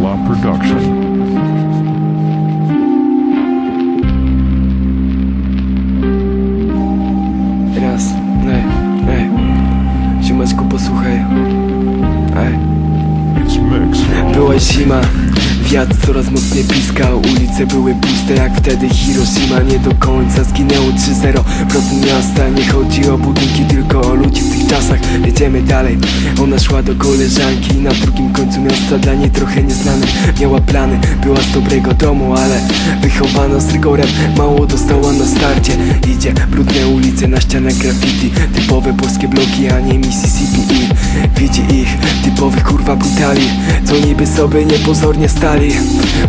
Law Production. Raz, ej, ej Ziomeczku posłuchaj Ej It's mixed. Była zima, wiatr coraz mocniej piskał Ulice były puste jak wtedy Hiroshima. Nie do końca zginęło 3-0% miasta. Nie chodzi o budynki, tylko o ludzi w tych czasach. Jedziemy dalej, ona szła do koleżanki Na drugim końcu miasta dla niej trochę nieznany Miała plany, była z dobrego domu, ale Wychowana z rygorem, mało dostała na starcie. Idzie, brudne ulice, na ścianach graffiti. Typowe polskie bloki, a nie Mississippi. I widzi ich, typowych kurwa brutali Co niby sobie niepozornie stali.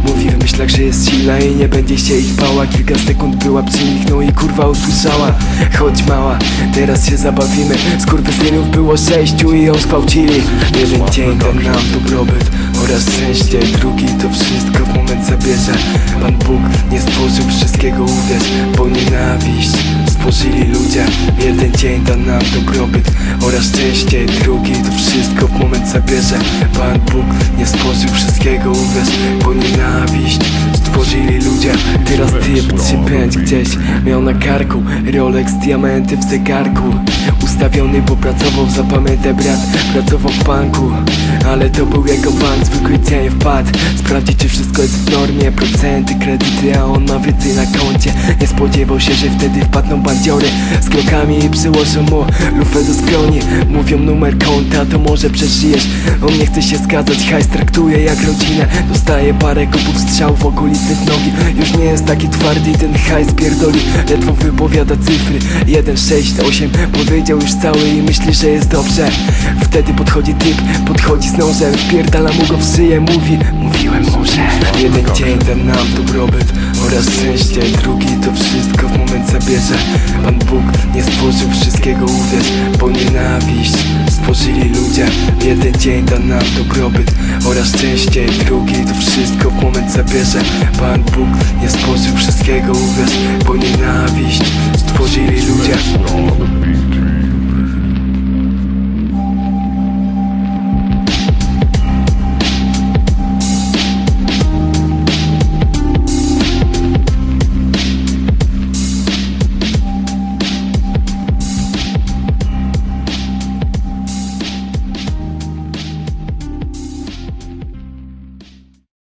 Mówi w myślach, że jest silna i nie będzie się ich bała. Kilka sekund była przy nich, no i kurwa usłyszała. Chodź mała, teraz się zabawimy. Skurwysynów było sześciu i ją spałcili. Jeden dzień dał nam dobrobyt oraz szczęście Drugi. To wszystko w moment zabierze. Pan Bóg nie stworzył wszystkiego, uwierz Bo nienawiść stworzyli ludzie Jeden dzień da nam dobrobyt oraz szczęście Drugi. To wszystko w moment zabierze. Pan Bóg nie stworzył wszystkiego, uwierz Bo nienawiść stworzyli ludzie. Teraz typ 3-5 gdzieś miał na karku Rolex, diamenty w zegarku. Ustawiony, bo pracował, zapamiętaj brat Pracował w banku. Ale to był jego bank, zwykły dzień wpadł. Sprawdzić czy wszystko jest w normie. Procenty, kredyty, a on ma więcej na koncie. Nie spodziewał się, że wtedy wpadną Z krokami i przyłożą mu lufę do skroni Mówią numer konta, to może przeżyjesz. On nie chce się zgadzać, hajs traktuje jak rodzinę. Dostaje parę kopów strzał w okolicy w nogi. Już nie jest taki twardy i ten hajs pierdoli. Ledwo wypowiada cyfry. 1, 6, 8 Powiedział już cały i myśli, że jest dobrze. Wtedy podchodzi typ, podchodzi z nożem. Wpierdala mu go w szyję, mówi Mówiłem może Jeden dzień ten nam dobrobyt oraz szczęście. Drugi to wszystko w moment zabierze Pan Bóg nie stworzył wszystkiego, uwierz Bo nienawiść stworzyli ludzie. Jeden dzień da nam dobrobyt oraz szczęście Drugi to wszystko w moment zabierze. Pan Bóg nie stworzył wszystkiego, uwierz Bo nienawiść stworzyli ludzie.